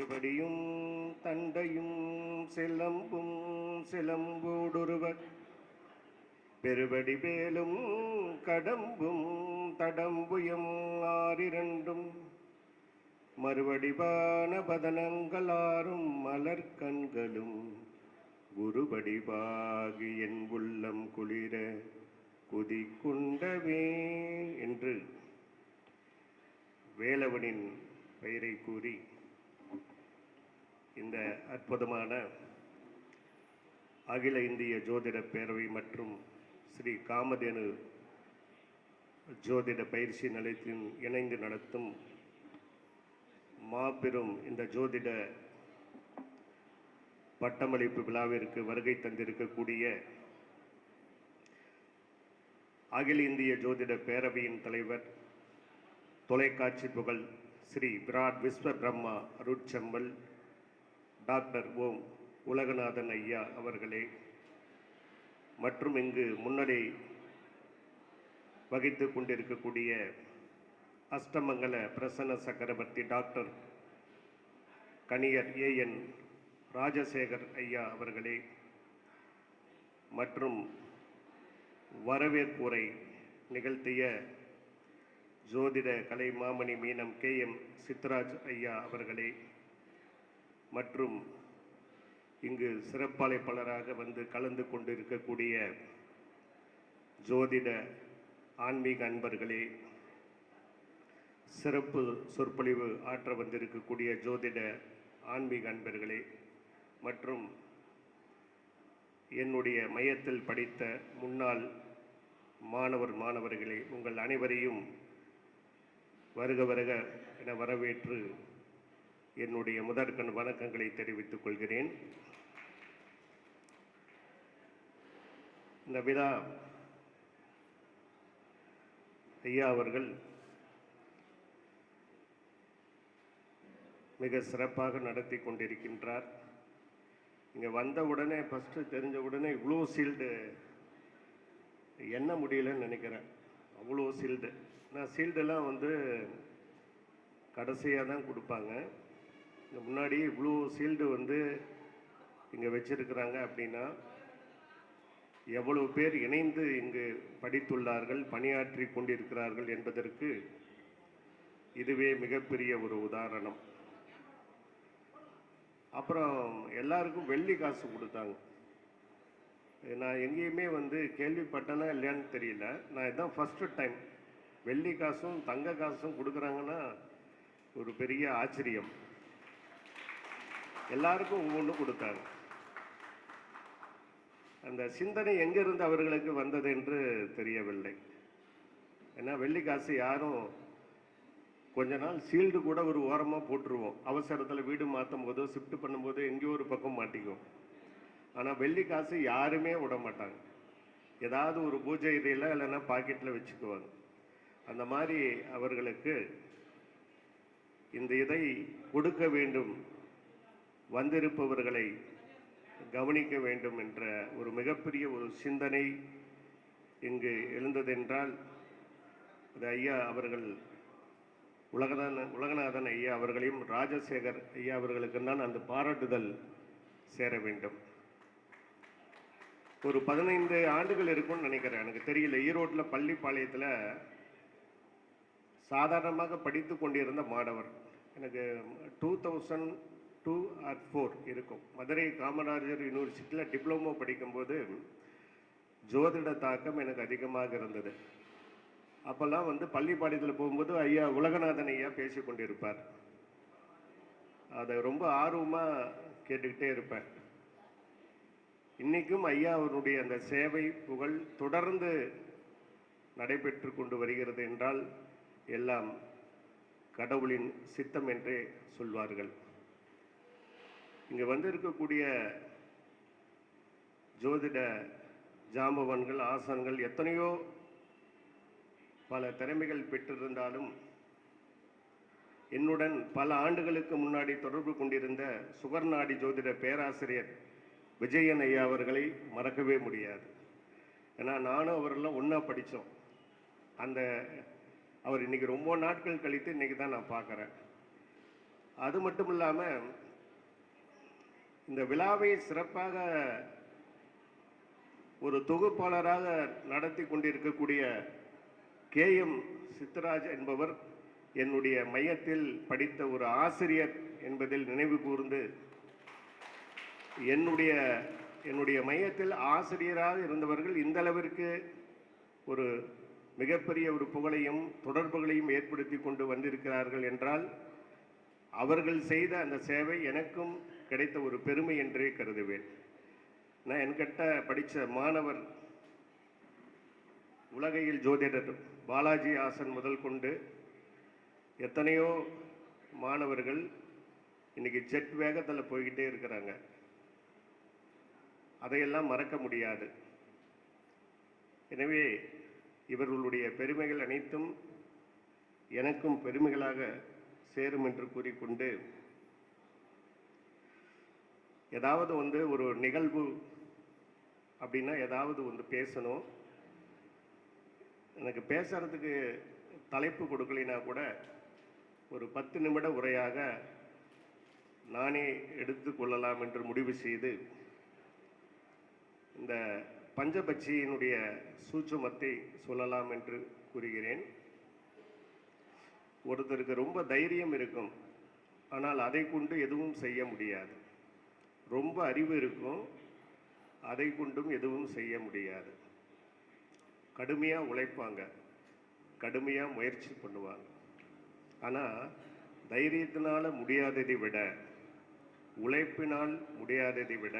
திருவடியும் தண்டையும் சிலம்பும் சிலம்போடொருவர். பெருவடி வேலும் கடம்பும் தடம்புயம் ஆறிரண்டும். மறுவடிவான பதனங்களாரும் மலர்கண்களும். குருபடிவாகி என் உள்ளம் குளிர குதி குதிக்குண்டவே என்று வேலவனின் பெயரை கூறி இந்த அற்புதமான அகில இந்திய ஜோதிட பேரவை மற்றும் ஸ்ரீ காமதேனு ஜோதிட பயிற்சி நிலையத்தின் இணைந்து நடத்தும் மாபெரும் இந்த ஜோதிட பட்டமளிப்பு விழாவிற்கு வருகை தந்திருக்கக்கூடிய அகில இந்திய ஜோதிட பேரவையின் தலைவர் தொலைக்காட்சி புகழ் ஸ்ரீ விராட் விஸ்வ பிரம்மா அருட்செம்பல் டாக்டர் ஓம் உலகநாதன் ஐயா அவர்களே மற்றும் இங்கு முன்னடை வகித்து கொண்டிருக்கக்கூடிய அஷ்டமங்கல பிரசன்ன சக்கரவர்த்தி டாக்டர் கணியர் ஏஎன் ராஜசேகர் ஐயா அவர்களே மற்றும் வரவேற்புரை நிகழ்த்திய ஜோதிட கலை மாமணி மீனம் கே எம் சித்ராஜ் ஐயா அவர்களே மற்றும் இங்கு சிறப்பாழைப்பாளராக வந்து கலந்து கொண்டிருக்கக்கூடிய ஜோதிட ஆன்மீக அன்பர்களே சிறப்பு சொற்பொழிவு ஆற்ற வந்திருக்கக்கூடிய ஜோதிட ஆன்மீக அன்பர்களே மற்றும் என்னுடைய மையத்தில் படித்த முன்னாள் மாணவர் மாணவர்களே உங்கள் அனைவரையும் வருக வருக என வரவேற்று என்னுடைய முதற்கண் வணக்கங்களை தெரிவித்துக் கொள்கிறேன். இந்த விழா ஐயா அவர்கள் மிக சிறப்பாக நடத்தி கொண்டிருக்கின்றார். இங்கே வந்த உடனே ஃபஸ்ட்டு தெரிஞ்ச உடனே இவ்வளோ சீல்டு என்ன முடியலன்னு நினைக்கிறேன். அவ்வளோ சீல்டு நான் சீல்டெல்லாம் வந்து கடைசியாக தான் கொடுப்பாங்க. முன்னாடி இவ்வளோ சீல்டு வந்து இங்கே வச்சிருக்கிறாங்க அப்படின்னா எவ்வளவு பேர் இணைந்து இங்கு படித்துள்ளார்கள் பணியாற்றி கொண்டிருக்கிறார்கள் என்பதற்கு இதுவே மிகப்பெரிய ஒரு உதாரணம். அப்புறம் எல்லாருக்கும் வெள்ளி காசு கொடுத்தாங்க. நான் எங்கேயுமே வந்து கேள்விப்பட்டேனா இல்லையான்னு தெரியல. நான் இதுதான் ஃபஸ்ட்டு டைம் வெள்ளி காசும் தங்க காசும் கொடுக்குறாங்கன்னா ஒரு பெரிய ஆச்சரியம். எல்லாருக்கும் ஒவ்வொன்று கொடுத்தாங்க அந்த சிந்தனை எங்கிருந்து அவர்களுக்கு வந்தது என்று தெரியவில்லை. ஏன்னா வெள்ளி காசு யாரும் கொஞ்ச நாள் சீல்டு கூட ஒரு ஓரமாக போட்டுருவோம். அவசரத்தில் வீடு மாற்றும் போதோ ஷிஃப்ட் பண்ணும்போதோ எங்கேயோ ஒரு பக்கம் மாட்டிக்கும் ஆனால் வெள்ளி காசு யாருமே விட மாட்டாங்க. ஏதாவது ஒரு பூஜை இதையில் இல்லைன்னா பாக்கெட்டில் வச்சுக்குவாங்க. அந்த மாதிரி அவர்களுக்கு இந்த இதை கொடுக்க வேண்டும் வந்திருப்பவர்களை கவனிக்க வேண்டும் என்ற ஒரு மிகப்பெரிய ஒரு சிந்தனை இங்கு எழுந்ததென்றால் அது ஐயா அவர்கள் உலகநாதன் உலகநாதன் ஐயா அவர்களையும் ராஜசேகர் ஐயா அவர்களுக்கு தான் அந்த பாராட்டுதல் சேர வேண்டும். ஒரு பதினைந்து ஆண்டுகள் இருக்கும்னு நினைக்கிறேன். எனக்கு தெரியல. ஈரோட்டில் பள்ளிப்பாளையத்தில் சாதாரணமாக படித்து கொண்டிருந்த மாணவர். எனக்கு two thousand two or four இருக்கும். மதுரை காமராஜர் யூனிவர்சிட்டியில் டிப்ளமோ படிக்கும்போது ஜோதிட தாக்கம் எனக்கு அதிகமாக இருந்தது. அப்போல்லாம் வந்து பள்ளிப்பாளையத்தில் போகும்போது ஐயா உலகநாதன் ஐயா பேசி கொண்டிருப்பார். அதை ரொம்ப ஆர்வமாக கேட்டுக்கிட்டே இருப்பேன். இன்றைக்கும் ஐயா அவருடைய அந்த சேவை புகழ் தொடர்ந்து நடைபெற்று கொண்டு வருகிறது என்றால் எல்லாம் கடவுளின் சித்தம் என்றே சொல்வார்கள். இங்கே வந்திருக்கக்கூடிய ஜோதிட ஜாம்பவன்கள் ஆசன்கள் எத்தனையோ பல திறமைகள் பெற்றிருந்தாலும் என்னுடன் பல ஆண்டுகளுக்கு முன்னாடி தொடர்பு கொண்டிருந்த சுகர்நாடி ஜோதிட பேராசிரியர் விஜயன் ஐயா அவர்களை மறக்கவே முடியாது. ஏன்னா நானும் அவரெல்லாம் ஒன்றா படித்தோம். அந்த அவர் இன்னைக்கு ரொம்ப நாட்கள் கழித்து இன்னைக்கு தான் நான் பார்க்குறேன். அது மட்டும் இல்லாமல் இந்த விழாவை சிறப்பாக ஒரு தொகுப்பாளராக நடத்தி கொண்டிருக்கக்கூடிய கே எம் சித்தராஜ் என்பவர் என்னுடைய மையத்தில் படித்த ஒரு ஆசிரியர் என்பதில் நினைவு கூர்ந்து என்னுடைய என்னுடைய மையத்தில் ஆசிரியராக இருந்தவர்கள் இந்த அளவிற்கு ஒரு மிகப்பெரிய ஒரு புகழையும் தொடர்புகளையும் ஏற்படுத்தி கொண்டு வந்திருக்கிறார்கள் என்றால் அவர்கள் செய்த அந்த சேவை எனக்கும் கிடைத்த ஒரு பெருமை என்றே கருதுவேன். நான் என்கிட்ட படித்த மாணவர் உலகையில் ஜோதிடர் பாலாஜி ஆசன் முதல் கொண்டு எத்தனையோ மாணவர்கள் இன்னைக்கு ஜெட் வேகத்தில் போய்கிட்டே இருக்கிறாங்க. அதையெல்லாம் மறக்க முடியாது. எனவே இவர்களுடைய பெருமைகள் அனைத்தும் எனக்கும் பெருமைகளாக சேரும் என்று கூறிக்கொண்டு ஏதாவது வந்து ஒரு நிகழ்வு அப்படின்னா ஏதாவது வந்து பேசணும். எனக்கு பேசுறதுக்கு தலைப்பு கொடுக்கலினா கூட ஒரு பத்து நிமிட உரையாக நானே எடுத்துக்கொள்ளலாம் என்று முடிவு செய்து இந்த பஞ்சபட்சியினுடைய சூட்சமத்தை சொல்லலாம் என்று கூறுகிறேன். ஒருத்தருக்கு ரொம்ப தைரியம் இருக்கும். ஆனால் அதை கொண்டு எதுவும் செய்ய முடியாது. ரொம்ப அறிவு இருக்கும். அதை கொண்டும் எதுவும் செய்ய முடியாது. கடுமையாக உழைப்பாங்க. கடுமையாக முயற்சி பண்ணுவாங்க. ஆனால் தைரியத்தினால் முடியாததை விட உழைப்பினால் முடியாததை விட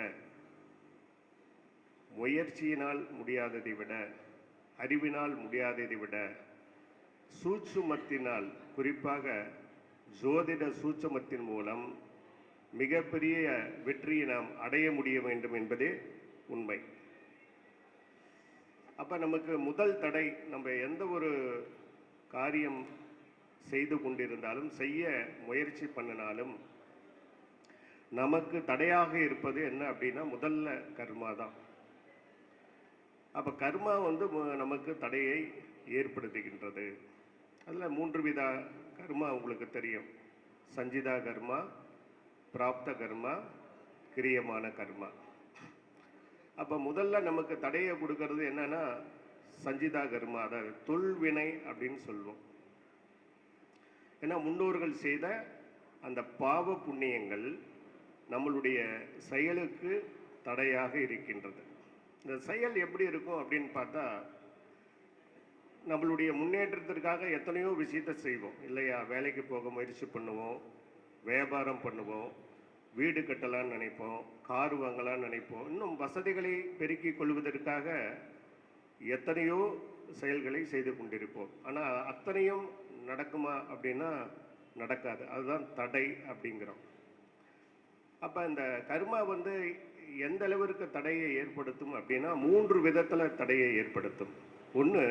முயற்சியினால் முடியாததை விட அறிவினால் முடியாததை விட சூட்சுமத்தினால் குறிப்பாக ஜோதிட சூட்சமத்தின் மூலம் மிகப்பெரிய வெற்றியை நாம் அடைய முடிய வேண்டும் என்பதே உண்மை. அப்போ நமக்கு முதல் தடை நம்ம எந்த ஒரு காரியம் செய்து கொண்டிருந்தாலும் செய்ய முயற்சி பண்ணினாலும் நமக்கு தடையாக இருப்பது என்ன அப்படின்னா முதல்ல கர்மா தான். அப்போ கர்மா வந்து நமக்கு தடையை ஏற்படுத்துகின்றது. அதில் மூன்று வித கர்மா உங்களுக்கு தெரியும். சஞ்சிதா கர்மா பிராப்த கர்மா கிரியமான கர்மா. அப்போ முதல்ல நமக்கு தடையை கொடுக்கறது என்னன்னா சஞ்சிதா கர்மா அதாவது தொல்வினை அப்படின்னு சொல்லுவோம் ஏன்னா முன்னோர்கள் செய்த அந்த பாவ புண்ணியங்கள் நம்மளுடைய செயலுக்கு தடையாக இருக்கின்றது. இந்த செயல் எப்படி இருக்கும் அப்படின்னு பார்த்தா நம்மளுடைய முன்னேற்றத்திற்காக எத்தனையோ விஷயத்தை செய்வோம். இல்லையா வேலைக்கு போக முயற்சி பண்ணுவோம். வியாபாரம் பண்ணுவோம் வீடு கட்டலாம்னு நினைப்போம் கார் வாங்கலாம்னு நினைப்போம். இன்னும் வசதிகளை பெருக்கிக் கொள்வதற்காக எத்தனையோ செயல்களை செய்து கொண்டிருப்போம். ஆனால் அத்தனையும் நடக்குமா அப்படின்னா நடக்காது. அதுதான் தடை அப்படிங்கிறோம். அப்போ இந்த கர்மா வந்து எந்த அளவிற்கு தடையை ஏற்படுத்தும் அப்படின்னா மூன்று விதத்தில் தடையை ஏற்படுத்தும். ஒன்று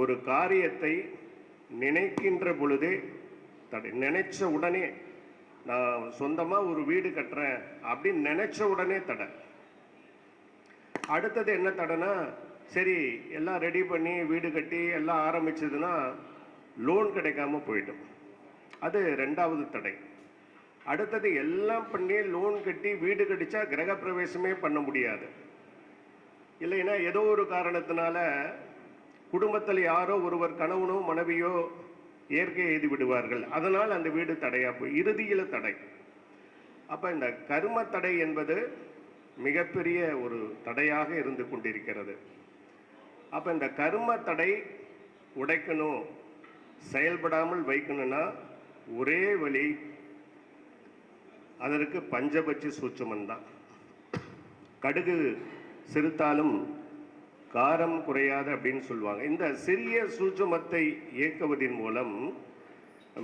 ஒரு காரியத்தை நினைக்கின்ற பொழுதே தடை. நினைச்ச உடனே நான் சொந்தமாக ஒரு வீடு கட்டுறேன் அப்படின்னு நினைச்ச உடனே தடை. அடுத்தது என்ன தடைனா சரி எல்லாம் ரெடி பண்ணி வீடு கட்டி எல்லாம் ஆரம்பிச்சதுன்னா லோன் கிடைக்காம போயிடும். அது ரெண்டாவது தடை. அடுத்தது எல்லாம் பண்ணி லோன் கட்டி வீடு கட்டிச்சா கிரகப்பிரவேசமே பண்ண முடியாது. இல்லைன்னா ஏதோ ஒரு காரணத்தினால குடும்பத்தில் யாரோ ஒருவர் கணவனோ மனைவியோ இயற்கை எழுதி விடுவார்கள். அதனால் அந்த வீடு தடையாக போய் இறுதியில் தடை. அப்போ இந்த கரும தடை என்பது மிகப்பெரிய ஒரு தடையாக இருந்து கொண்டிருக்கிறது. அப்போ இந்த கரும தடை உடைக்கணும் செயல்படாமல் வைக்கணும்னா ஒரே வழி அதற்கு பஞ்சபட்சி சூட்சமன் தான் கடுகு சிறுத்தாலும் காரம் குறையாது அப்படின்னு சொல்லுவாங்க. இந்த சிறிய சூட்சமத்தை இயக்குவதன் மூலம்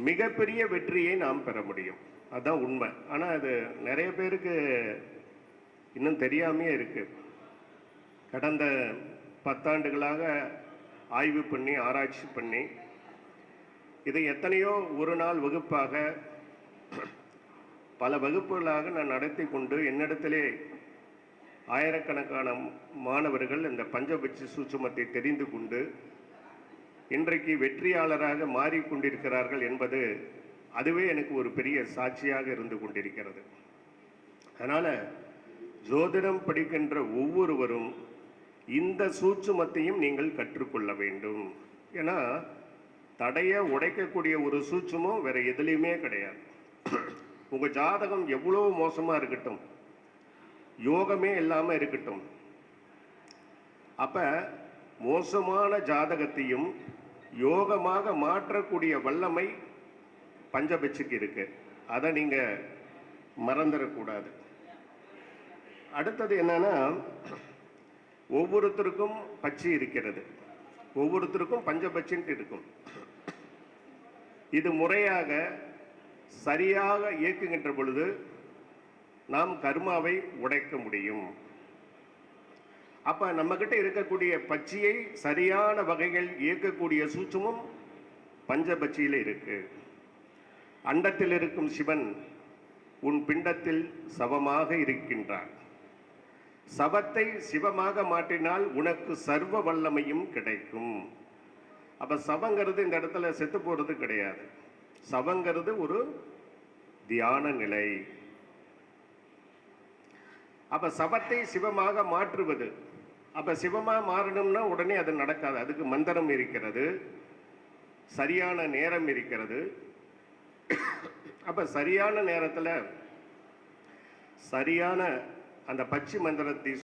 மிகப்பெரிய வெற்றியை நாம் பெற முடியும். அதுதான் உண்மை. ஆனால் அது நிறைய பேருக்கு இன்னும் தெரியாமையே இருக்குது கடந்த பத்தாண்டுகளாக ஆய்வு பண்ணி ஆராய்ச்சி பண்ணி இதை எத்தனையோ ஒரு நாள் வகுப்பாக பல வகுப்புகளாக நான் நடத்தி கொண்டு என்னிடத்திலே ஆயிரக்கணக்கான மாணவர்கள் இந்த பஞ்சபட்சி சூட்சுமத்தை தெரிந்து கொண்டு இன்றைக்கு வெற்றியாளராக மாறிக்கொண்டிருக்கிறார்கள் என்பது அதுவே எனக்கு ஒரு பெரிய சாட்சியாக இருந்து கொண்டிருக்கிறது. அதனால் ஜோதிடம் படிக்கின்ற ஒவ்வொருவரும் இந்த சூட்சுமத்தையும் நீங்கள் கற்றுக்கொள்ள வேண்டும். ஏன்னா தடையை உடைக்கக்கூடிய ஒரு சூட்சுமம் வேற எதுலேயுமே கிடையாது. உங்கள் ஜாதகம் எவ்வளோ மோசமாக இருக்கட்டும் யோகமே இல்லாமல் இருக்கட்டும். அப்போ மோசமான ஜாதகத்தையும் யோகமாக மாற்றக்கூடிய வல்லமை பஞ்சபட்சிக்கு இருக்கு. அதை நீங்கள் மறந்துடக்கூடாது அடுத்தது என்னன்னா ஒவ்வொருத்தருக்கும் பச்சி இருக்கிறது. ஒவ்வொருத்தருக்கும் பஞ்சபட்சின்ட்டு இருக்கும். இது முறையாக சரியாக இயக்குகின்ற பொழுது நாம் கர்மாவை உடைக்க முடியும். அப்ப நம்ம கிட்ட இருக்கக்கூடிய பச்சியை சரியான வகைகள் இயக்கக்கூடிய சூட்சமும் பஞ்சபட்சியில இருக்கு. அண்டத்தில் இருக்கும் சிவன் உன் பிண்டத்தில் சவமாக இருக்கின்றார். சவத்தை சிவமாக மாற்றினால் உனக்கு சர்வ வல்லமையும் கிடைக்கும். அப்ப சவங்கிறது இந்த இடத்துல செத்து போறது கிடையாது. சவங்கிறது ஒரு தியான நிலை. அப்ப சவத்தை சிவமாக மாற்றுவது. அப்ப சிவமா மாறணும்னா உடனே அது நடக்காது. அதுக்கு மந்திரம் இருக்கிறது. சரியான நேரம் இருக்கிறது. அப்ப சரியான நேரத்துல சரியான அந்த பச்சை மந்திரத்தை